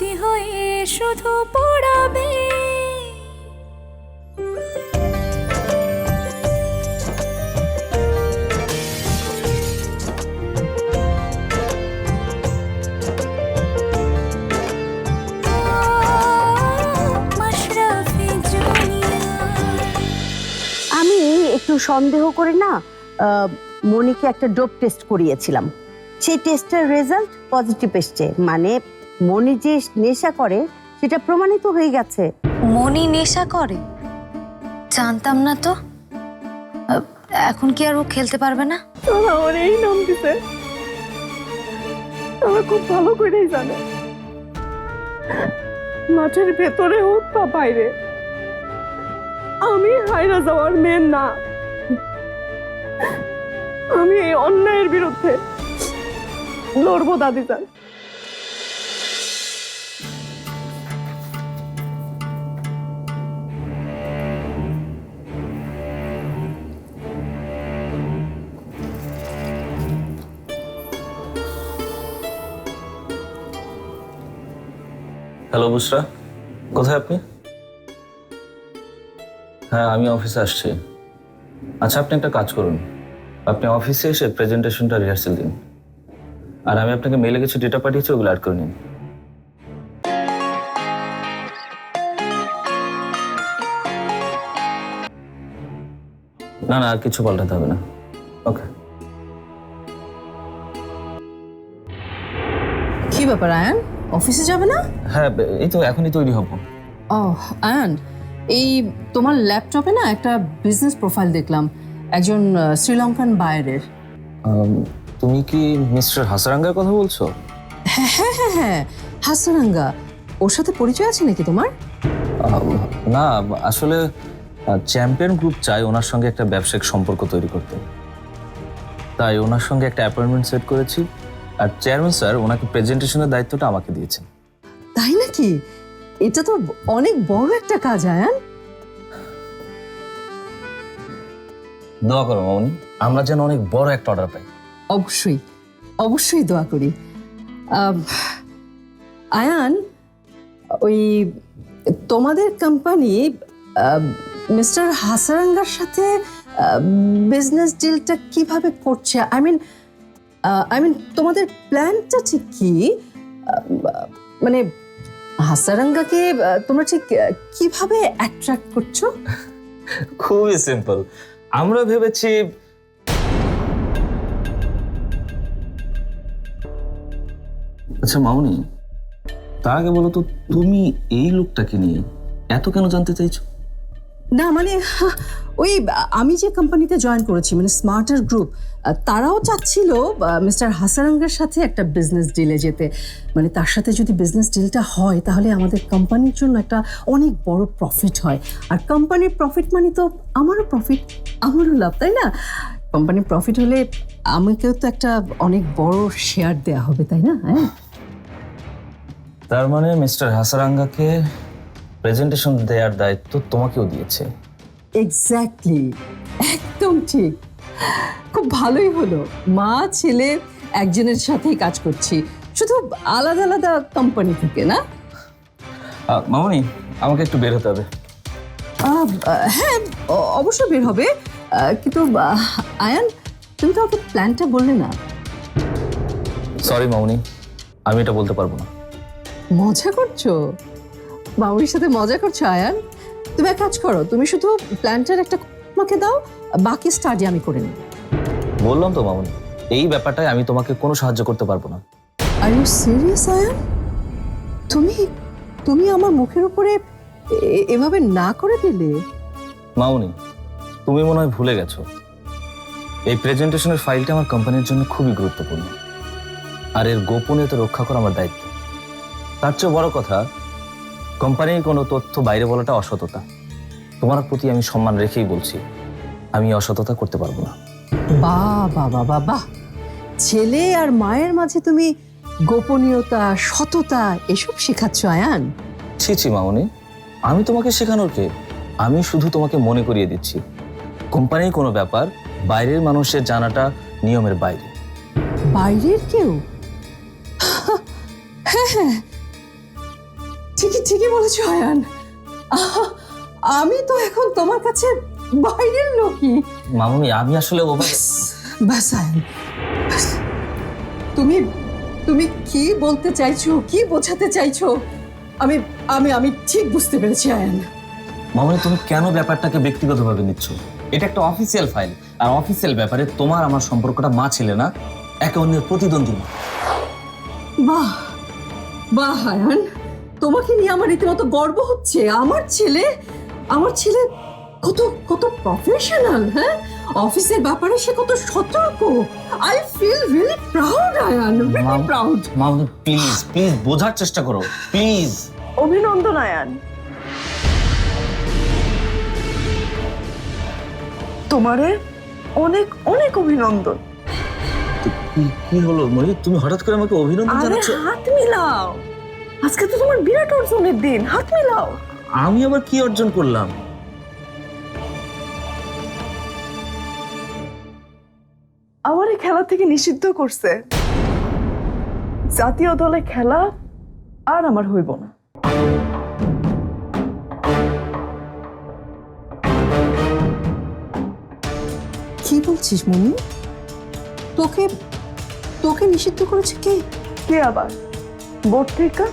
স্মৃতি হয়ে শুধু পড়াবে। আমি একটু সন্দেহ করে না মনিকে একটা ডোপ টেস্ট করিয়েছিলাম। সেই টেস্টের রেজাল্ট পজিটিভ এসছে মানে মনি যে নেশা করে সেটা প্রমাণিত হয়ে গেছে। মনি নেশা করে? জানতাম না তো। এখন কি আর ও খেলতে পারবে না? আমার এই নাম দিতে আমার খুব ভালো করেই জানে। মাঠের ভেতরে হোক বা বাইরে। আমি হাইরা যাওয়ার মেয়ের না। আমি এই অন্যায়ের বিরুদ্ধে লড়বো দাদি হ্যালো বুসরা কোথায় আপনি? হ্যাঁ আমি অফিসে আসছি। আচ্ছা আপনি একটা কাজ করুন। আপনি অফিসে এসে প্রেজেন্টেশনটা রিহার্সেল দিন। আর আমি আপনাকে মেলে কিছু ডেটা পাঠিয়েছি, ওগুলো অ্যাড করে নিন। না না, আর কিছু পাল্টাতে হবে না। ওকে কি ব্যাপার, আয়ান? অফিসে যাবে না? হ্যাঁ এই তো এখনই তৈরি হব। ও আয়ান এই তোমার ল্যাপটপে না একটা বিজনেস প্রোফাইল দেখলাম একজন শ্রীলঙ্কান বায়ারের। আম, তুমি কি মিস্টার হাসারাঙ্গার কথা বলছো? হ্যাঁ হ্যাঁ হ্যাঁ হ্যাঁ হাসানাঙ্গা ওর সাথে পরিচয় আছে নাকি তোমার? না আসলে চ্যাম্পিয়ন গ্রুপ চাই ওনার সঙ্গে একটা ব্যবসায়িক সম্পর্ক তৈরি করতে। তাই ওনার সঙ্গে একটা অ্যাপয়েন্টমেন্ট সেট করেছি। আর চেয়ারম্যান স্যার ওনাকে প্রেজেন্টেশনের দায়িত্বটা আমাকে দিয়েছেন। তাই নাকি? এটা তো অনেক বড় একটা কাজ আয়ান। দোয়া করো মামনি। আমরা যেন অনেক বড় একটা অর্ডার পাই। অবশ্যই অবশ্যই দোয়া করি। আয়ান ওই তোমাদের কোম্পানি মিস্টার হাসারাঙ্গার সাথে বিজনেস ডিলটা কীভাবে করছে? আই মিন আই মিন তোমাদের প্ল্যানটা ঠিক কি? মানে হাসারাঙ্গাকে তোমরা ঠিক কীভাবে অ্যাট্রাক্ট করছ? খুবই সিম্পল আমরা ভেবেছি আচ্ছা মাউনি তার আগে বলো তো তুমি এই লোকটাকে নিয়ে এত কেন জানতে চাইছো? না মানে ওই, আমি যে কোম্পানিতে জয়েন করেছি মানে স্মার্টার গ্রুপ তারাও চাচ্ছিল মিস্টার হাসারাঙ্গের সাথে একটা বিজনেস ডিলে যেতে। মানে তার সাথে যদি বিজনেস ডিলটা হয়, তাহলে আমাদের কোম্পানির জন্য একটা অনেক বড় প্রফিট হয়। আর কোম্পানির প্রফিট মানে তো আমারও প্রফিট আমারও লাভ, তাই না? কোম্পানির প্রফিট হলে আমাকেও তো একটা অনেক বড় শেয়ার দেওয়া হবে, তাই না? হ্যাঁ। তার মানে মিস্টার হাসারাঙ্গাকে প্রেজেন্টেশন দেওয়ার দায়িত্ব তোমাকেও দিয়েছে। এক্স্যাক্টলি একদম ঠিক। খুব ভালোই হলো। মা ছেলে একজনের সাথেই কাজ করছি। শুধু আলাদা আলাদা কোম্পানি থেকে না? মামনি আমাকে একটু বের হতে হবে। হ্যাঁ অবশ্য বের হবে। কিন্তু আয়ান তুমি কাউকে প্ল্যানটা বললে না। সরি মামনি আমি এটা বলতে পারব না। মজা করছ? বাবুরির সাথে মজা করছ আয়ান? তুমি এক কাজ করো তুমি শুধু প্ল্যানটার একটা আমাকে দাও বাকি স্টাডি আমি করে নিই বললাম তো মামনি এই ব্যাপারটায় আমি তোমাকে কোনো সাহায্য করতে পারব না। Are you serious Ayaan? তুমি তুমি আমার মুখের উপরে এভাবে না করে দিলে? মামনি তুমি মনে হয় ভুলে গেছো। এই প্রেজেন্টেশনের ফাইলটা আমার কোম্পানির জন্য খুবই গুরুত্বপূর্ণ। আর এর গোপনীয়তা রক্ষা করা আমার দায়িত্ব। তার চেয়ে বড় কথা কোম্পানির কোনো তথ্য বাইরে বলাটা অসততা। তোমার প্রতি আমি সম্মান রেখেই বলছি আমি অসততা করতে পারব না। বাহ বাবা বাবা ছেলে আর মায়ের মাঝে তুমি গোপনীয়তা সততা এসব শেখাচ্ছ আয়ান? ছি ছি মামনি। আমি তোমাকে শেখানোর কে? আমি শুধু তোমাকে মনে করিয়ে দিচ্ছি কোম্পানির কোনো ব্যাপার বাইরের মানুষের জানাটা নিয়মের বাইরে। বাইরের কেউ? হ্যাঁ হ্যাঁ। ঠিকই ঠিকই বলেছ আয়ান। আহা, আমি তো এখন তোমার কাছে বাইরের লোকই। মামুনি আমি আসলে ওভাবে ব্যাস আয়ান ব্যাস। তুমি তুমি কি বলতে চাইছো কি বোঝাতে চাইছো? আমি আমি আমি ঠিক বুঝতে পেরেছি আয়ান। মামুনি তুমি কেন ব্যাপারটাকে ব্যক্তিগতভাবে নিচ্ছ? এটা একটা অফিসিয়াল ফাইল আর অফিসিয়াল ব্যাপারে তোমার আমার সম্পর্কটা মা ছিলে না একে অন্যের প্রতিদ্বন্দ্বী না। বাহ বাহ আয়ান। তোমাকে নিয়ে আমার রীতিমতো গর্ব হচ্ছে। আমার ছেলে আমার ছেলে কত কত প্রফেশনাল হ্যাঁ? অফিসের ব্যাপারে সে কত সতর্ক। I feel really proud Ayaan really ma'am- proud মামুনি প্লিজ প্লিজ বোঝার চেষ্টা করো প্লিজ অভিনন্দন আয়ান তোমারে অনেক অনেক অভিনন্দন। কি হলো? মনি তুমি হঠাৎ করে আমাকে অভিনন্দন আরে হাত মিলাও। আজকে তো তোমার বিরাট অর্জনের দিন হাত মিলাও। আমি আবার কি অর্জন করলাম? আমার এই খেলা থেকে নিষিদ্ধ করছে। জাতীয় দলে খেলা আর আমার হইব না। কি বলছিস মনি? তোকে তোকে নিষিদ্ধ করেছে কে? কে আবার? বোর্ড থেকে?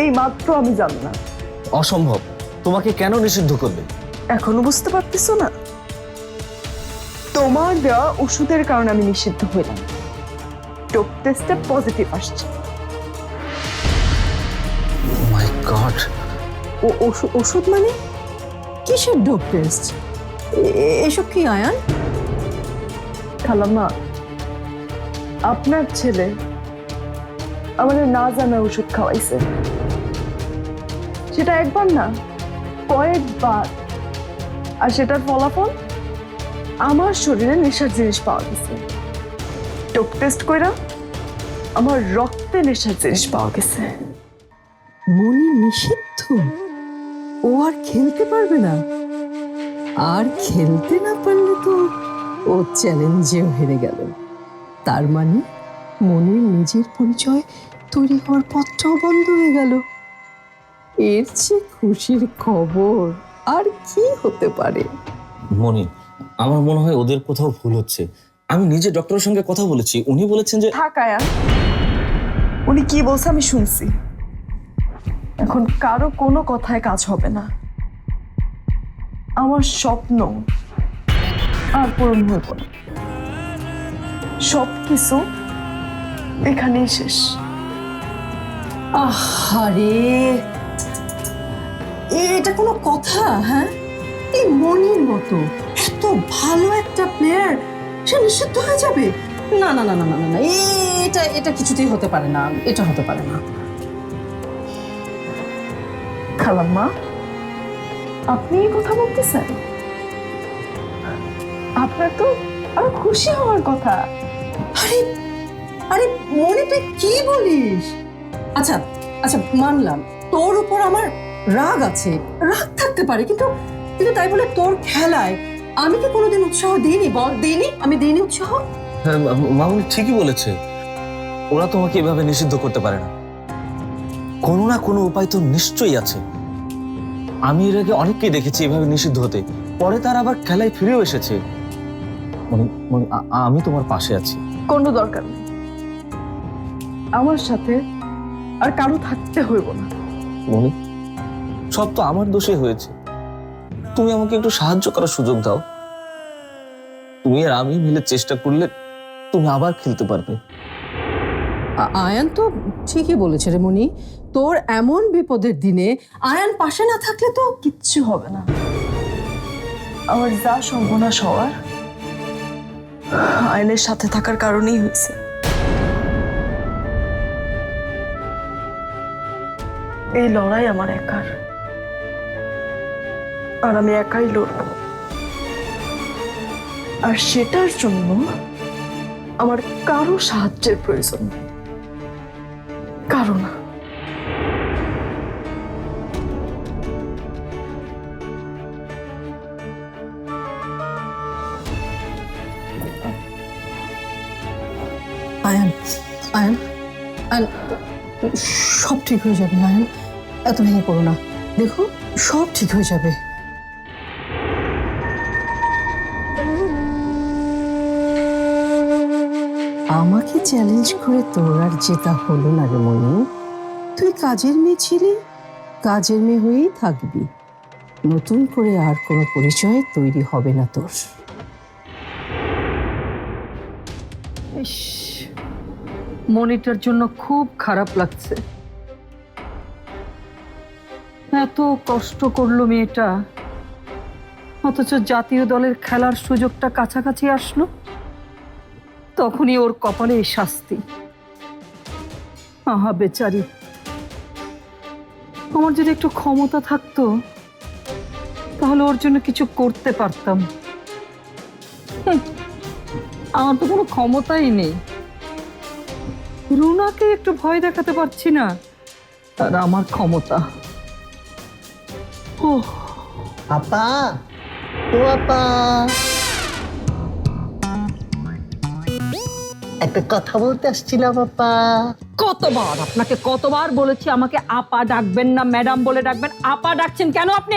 এই মাত্র আমি জানলাম। অসম্ভব। তোমাকে কেন নিষিদ্ধ করবে? এখনও বুঝতে পারতেছো না? তোমার দেওয়া ওষুধের কারণে আমি নিষিদ্ধ হইলাম। টোপ টেস্টে পজিটিভ আসছে। মাই গড ও ওষুধ ওষুধ মানে? কিসের ডোপ টেস্ট এসব কি আয়ান? খালাম্মা আপনার ছেলে আমাদের না জানা ওষুধ খাওয়াইছে। সেটা একবার না, কয়েকবার। আর সেটার ফলাফল? আমার শরীরে নেশার জিনিস পাওয়া গেছে। টোপ টেস্ট কইরা আমার রক্তে নেশার জিনিস পাওয়া গেছে। মনি নিষিদ্ধ? ও আর খেলতে পারবে না। আর খেলতে না পারলে তো ও চ্যালেঞ্জেও হেরে গেল। তার মানে মনির নিজের পরিচয় তৈরি হওয়ার পথটাও বন্ধ হয়ে গেল। এর চেয়ে খুশির খবর আর কি হতে পারে? মনি আমার মনে হয় ওদের কোথাও ভুল হচ্ছে। আমি নিজে ডক্টরের সঙ্গে কথা বলেছি। উনি বলেছেন যে থাক আয়া উনি কি বলছে আমি শুনছি। এখন কারও কোনো কথায় কাজ হবে না। আমার স্বপ্ন আর পূরণ হইব না। সব কিছু এখানেই শেষ। আহারে! এটা কোনো কথা হ্যাঁ? এই মনির মতো, এত ভালো একটা প্লেয়ার সে নিষিদ্ধ হয়ে যাবে? না না না না না না এটা এটা কিছুতেই হতে পারে না, এটা হতে পারে না। খালাম্মা, আপনি এই কথা বলতেছেন? আপনার তো আরও খুশি হওয়ার কথা। আরে আরে মনে তুই কি বলিস? আচ্ছা আচ্ছা মানলাম, তোর উপর আমার রাগ আছে। রাগ থাকতে পারে কিন্তু কিন্তু তাই বলে তোর খেলায় আমি কি কোনোদিন উৎসাহ দিইনি? বল দিইনি? আমি দিইনি উৎসাহ? হ্যাঁ, মামুনি ঠিকই বলেছে। ওরা তোমাকে এভাবে নিষিদ্ধ করতে পারে না। কোনো না কোনো উপায় তো নিশ্চয়ই আছে। আমি এর আগে অনেককেই দেখেছি এভাবে নিষিদ্ধ হতে। পরে তার আবার খেলায় ফিরেও এসেছে। মনি- মনি, আমি তোমার পাশে আছি। কোনো দরকার নেই। আমার সাথে আর কারও থাকতে হইব না। মনি সব তো আমার দোষে হয়েছে। তুমি আমাকে একটু সাহায্য করার সুযোগ দাও। তুমি আর আমি মিলে চেষ্টা করলে তুমি আবার খেলতে পারবে। আয়ান তো ঠিকই বলেছে রে মনি, তোর এমন বিপদের দিনে আয়ান পাশে না থাকলে তো কিচ্ছু হবে না। আমার যা সর্বনাশ হওয়ার, আয়নের সাথে থাকার কারণেই হয়েছে। এই লড়াই আমার একার। আর আমি একাই লড়ব। আর সেটার জন্য আমার কারও সাহায্যের প্রয়োজন কারও না সব ঠিক হয়ে যাবে, আয়ান। এত ভেঙে পড়ো না। দেখো, সব ঠিক হয়ে যাবে। চ্যালেঞ্জ করে তোর আর জেতা হলো না রে মনি, তুই কাজের মেয়ে ছিলি, কাজের মেয়ে হয়েই থাকবি। নতুন করে আর কোনো পরিচয় তৈরি হবে না তোর। ইস, মনিটার জন্য খুব খারাপ লাগছে। এত কষ্ট করল মেয়েটা, অথচ জাতীয় দলের খেলার সুযোগটা কাছাকাছি আসলো। তখনই ওর কপালে শাস্তি। আহা, বেচারি। আমার যদি একটু ক্ষমতা থাকতো, তাহলে ওর জন্য কিছু করতে পারতাম। আমার তো কোনো ক্ষমতাই নেই। রুনাকে একটু ভয় দেখাতে পারছি না আর আমার ক্ষমতা। ও আপা ও আপা। একটা কথা বলতে আসছিলাম আপা। কতবার? আপনাকে কতবার বলেছি আমাকে আপা ডাকবেন না ম্যাডাম বলে ডাকবেন। আপা ডাকছেন কেন আপনি?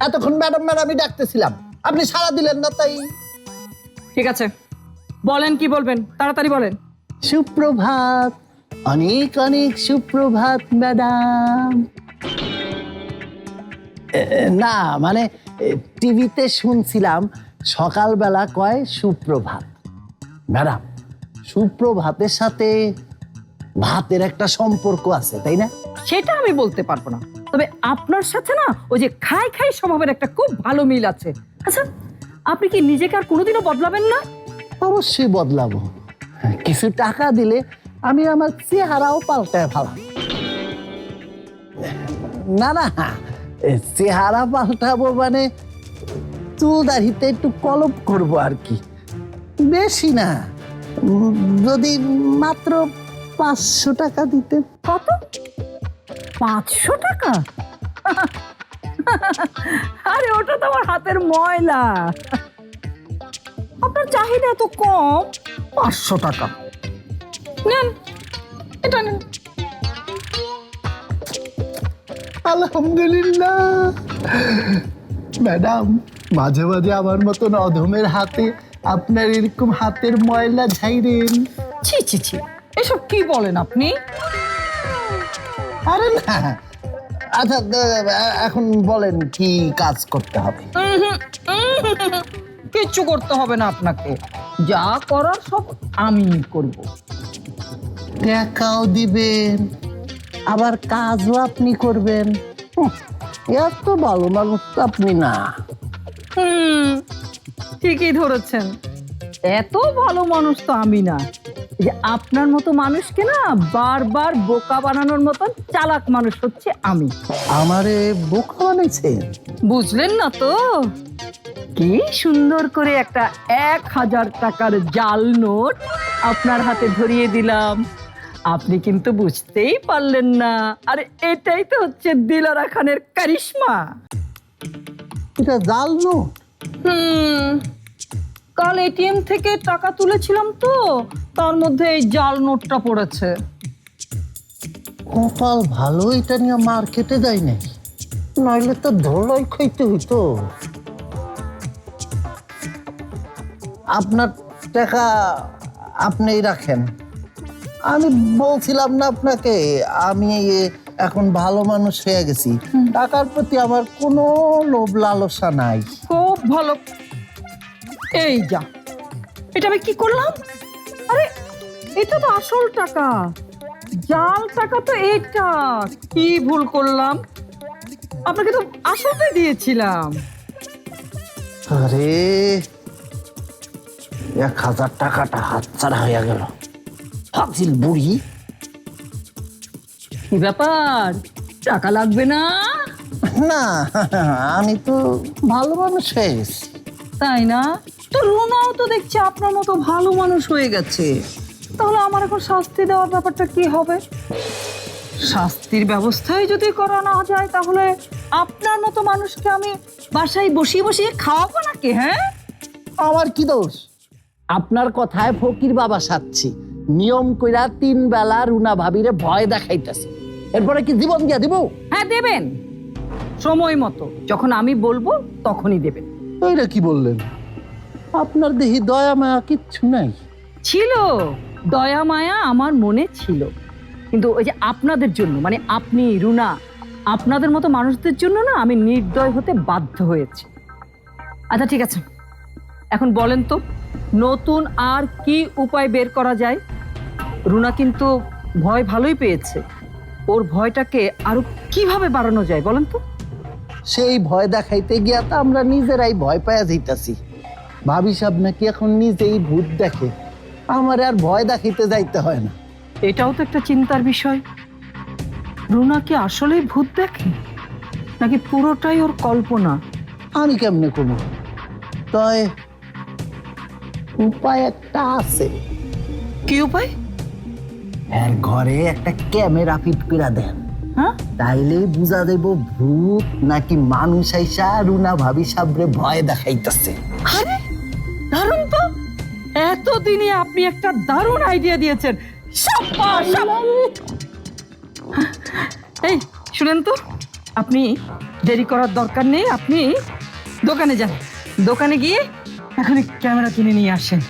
এতক্ষণ ম্যাডাম ম্যাডামই ডাকতেছিলাম। আপনি সারা দিলেন না তাই। ঠিক আছে। বলেন কি বলবেন? তাড়াতাড়ি বলেন। সুপ্রভাত। অনেক অনেক সুপ্রভাত ম্যাডাম। না মানে টিভিতে শুনছিলাম সকালবেলা কয় সুপ্রভাত। ম্যাডাম সুপ্রভাতের সাথে ভাতের একটা সম্পর্ক আছে তাই না? সেটা আমি বলতে পারব না। তবে আপনার সাথে না ওই যে খাই খাই স্বভাবের একটা খুব ভালো মিল আছে। আচ্ছা আপনি কি নিজেকে আর কোনোদিনও বদলাবেন না? অবশ্যই বদলাবো। কিছু টাকা দিলে আমি আমার চেহারাও পাল্টায় ফেলাম। না না চেহারা পাল্টাবো মানে চুল দাড়িতে একটু কলপ করব আর কি। বেশি না। যদি মাত্র পাঁচশো টাকা দিতে। কত? পাঁচশো টাকা? আরে ওটা তো আমার হাতের ময়লা। আপনার চাহিদা এত কম? পাঁচশো টাকা। নেন এটা নেন। আলহামদুলিল্লাহ। ম্যাডাম মাঝে মাঝে আমার মতন অধমের হাতে আপনার এরকম হাতের ময়লা ঝাইরেন। ছি ছি ছি এসব কি বলেন আপনি? আরে না। আচ্ছা এ- এখন বলেন কি কাজ করতে হবে? উহুম, উহুম, কিচ্ছু করতে হবে না আপনাকে। যা করার সব আমি করব। টাকাও দিবেন আবার কাজও আপনি করবেন। হুঁ, এত ভালো মানুষ তো আপনি না। হুম ঠিকই ধরেছেন। এত ভালো মানুষ তো আমি না। এই যে আপনার মতো মানুষকে না বারবার বোকা বানানোর মতন চালাক মানুষ হচ্ছে আমি। আমারে বোকা বানাইছেন বুঝলেন না তো? কি সুন্দর করে একটা এক হাজার টাকার জাল নোট আপনার হাতে ধরিয়ে দিলাম। আপনি কিন্তু বুঝতেই পারলেন না। আরে এটাই তো হচ্ছে দিলারা খানের কারিশমা। এটা জাল নোট? কাল এটিএম থেকে টাকা তুলেছিলাম তো, তার মধ্যে এই জাল নোটটা পড়েছে। কপাল ভালো, এটা নিয়ে মার্কেটে যায় নাই নইলে তো ধরলাই খাইতে হইতো। আপনার টাকা আপনিই রাখেন। আমি বলছিলাম না আপনাকে, আমি এখন ভালো মানুষ হয়ে গেছি। টাকার প্রতি আমার কোনো লোভ লালসা নাই। খুব ভালো। এই যা। এটা আমি কি করলাম? আরে এটা তো আসল টাকা। জাল টাকা তো এটা। কি ভুল করলাম? আপনাকে তো আসলটাই দিয়েছিলাম। আরে এক হাজার টাকাটা হাতছাড়া হয়ে গেল। ফাজিল বুড়ি কি ব্যাপার? টাকা লাগবে না? না আমি তো ভালো মানুষ গেছি। তাই না? তো রুনাও তো দেখছি আপনার মতো ভালো মানুষ হয়ে গেছে। তাহলে আমার এখন শাস্তি দেওয়ার ব্যাপারটা কি হবে? শাস্তির ব্যবস্থাই যদি করা না যায় তাহলে আপনার মতো মানুষকে আমি বাসায় বসিয়ে বসিয়ে খাওয়াবো নাকি হ্যাঁ? আমার কি দোষ? আপনার কথায় ফকির বাবা সাচ্ছি। নিয়ম কইরা তিন বেলা রুনা ভাবিরে ভয় দেখাইতেছে। এরপরে কি জীবন দিয়া দিব? হ্যাঁ দেবেন। সময় মতো। যখন আমি বলব তখনই দেবেন। এইটা কি বললেন? আপনার দেহি দয়া মায়া কিচ্ছু নাই। ছিল। দয়া মায়া আমার মনে ছিল। কিন্তু ওই যে আপনাদের জন্য মানে আপনি রুনা আপনাদের মতো মানুষদের জন্য না আমি নির্দয় হতে বাধ্য হয়েছি। আচ্ছা ঠিক আছে। এখন বলেন তো নতুন আর কি উপায় বের করা যায়? রুনা কিন্তু ভয় ভালোই পেয়েছে। ওর ভয়টাকে আরও কীভাবে বাড়ানো যায় বলেন তো? সেই ভয় দেখাইতে গিয়া তো আমরা নিজেরাই ভয় পাইয়া যাইতাছি। ভাবি সাহেব নাকি এখন নিজেই ভূত দেখে। আমার আর ভয় দেখাইতে যাইতে হয় না। এটাও তো একটা চিন্তার বিষয়। রুনা কি আসলেই ভূত দেখে? নাকি পুরোটাই ওর কল্পনা? আমি কেমনে কোনো তয় উপায় একটা আছে। কি উপায়? এর ঘরে একটা ক্যামেরা ফিট করে দেন। হ্যাঁ? তাইলেই বুঝা দেব ভূত নাকি মানুষ আইসা রুনা ভাবি সাবরে ভয় দেখাইতেছে। আরে দারুণ তো! এতদিনে আপনি একটা দারুণ আইডিয়া দিয়েছেন। এই শুনেন তো আপনি দেরি করার দরকার নেই আপনি দোকানে যান। দোকানে গিয়ে এখনই ক্যামেরা কিনে নিয়ে আসেন।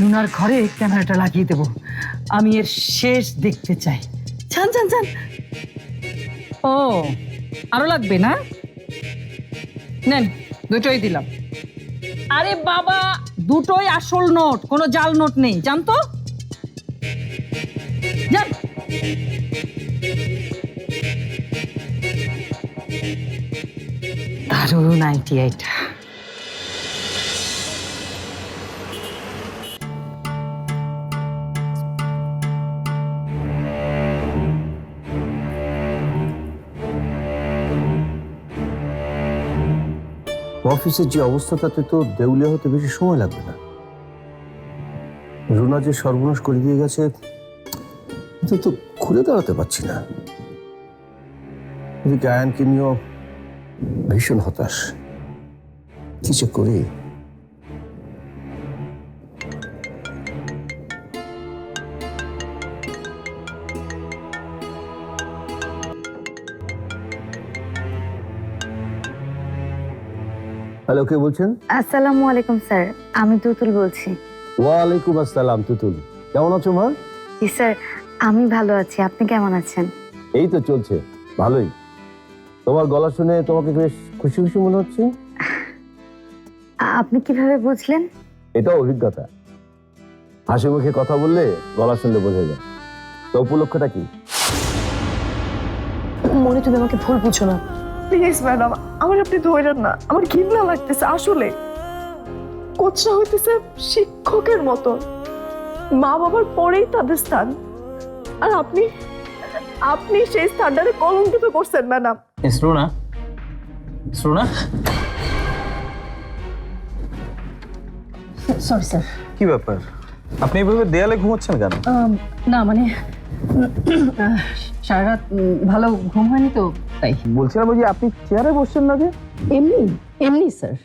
লুনার ঘরে ক্যামেরাটা লাগিয়ে দেব। আমি এর শেষ দেখতে চাই। যান যান যান ও, আরও লাগবে না? নেন, দুটোই দিলাম। আরে বাবা, দুটোই আসল নোট, কোনো জাল নোট নেই জানতো যান। দারুণ আইডিয়া এটা। অফিসের যে অবস্থা, তাতে তো দেউলিয়া হতে বেশি সময় লাগবে না। রুনা যে সর্বনাশ করে দিয়ে গেছে তো খুলে দাঁড়াতে পারছি না। এদিকে আয়ানকে নিয়েও ভীষণ হতাশ। কিছু করি? হ্যালো কে বলছেন? আসসালামু আলাইকুম স্যার। আমি তুতুল বলছি। ওয়ালাইকুম আসসালাম তুতুল। কেমন আছো মা? জি স্যার আমি ভালো আছি। আপনি কেমন আছেন? এই তো চলছে। ভালোই। তোমার গলা শুনে তোমাকে বেশ খুশি খুশি মনে হচ্ছে? আপনি কীভাবে বুঝলেন? এটা অভিজ্ঞতা। হাসি মুখে কথা বললে গলা শুনলে বোঝা যায়। তো উপলক্ষটা কি? মনে তুমি আমাকে ভুল বুঝো না। প্লিজ ম্যাডাম আমার আপনি ধরেন না আমার ঘৃণা লাগতেছে আসলে। কোচরা হইতেছে শিক্ষকের মতো। মা বাবার পরেই তাদের স্থান। আর আপনি আপনি সেই স্থানটারে কলঙ্কিত করছেন madam. Shruna. Shruna? Sorry sir কি ব্যাপার? আপনি এভাবে দেয়ালে ঘুমাচ্ছেন কেন? না মানে সারা রাত ভালো ঘুম হয়নি তো? তাই। বলছিলাম যে আপনি চেয়ারে বসছেন না যে? এমনি এমনি স্যার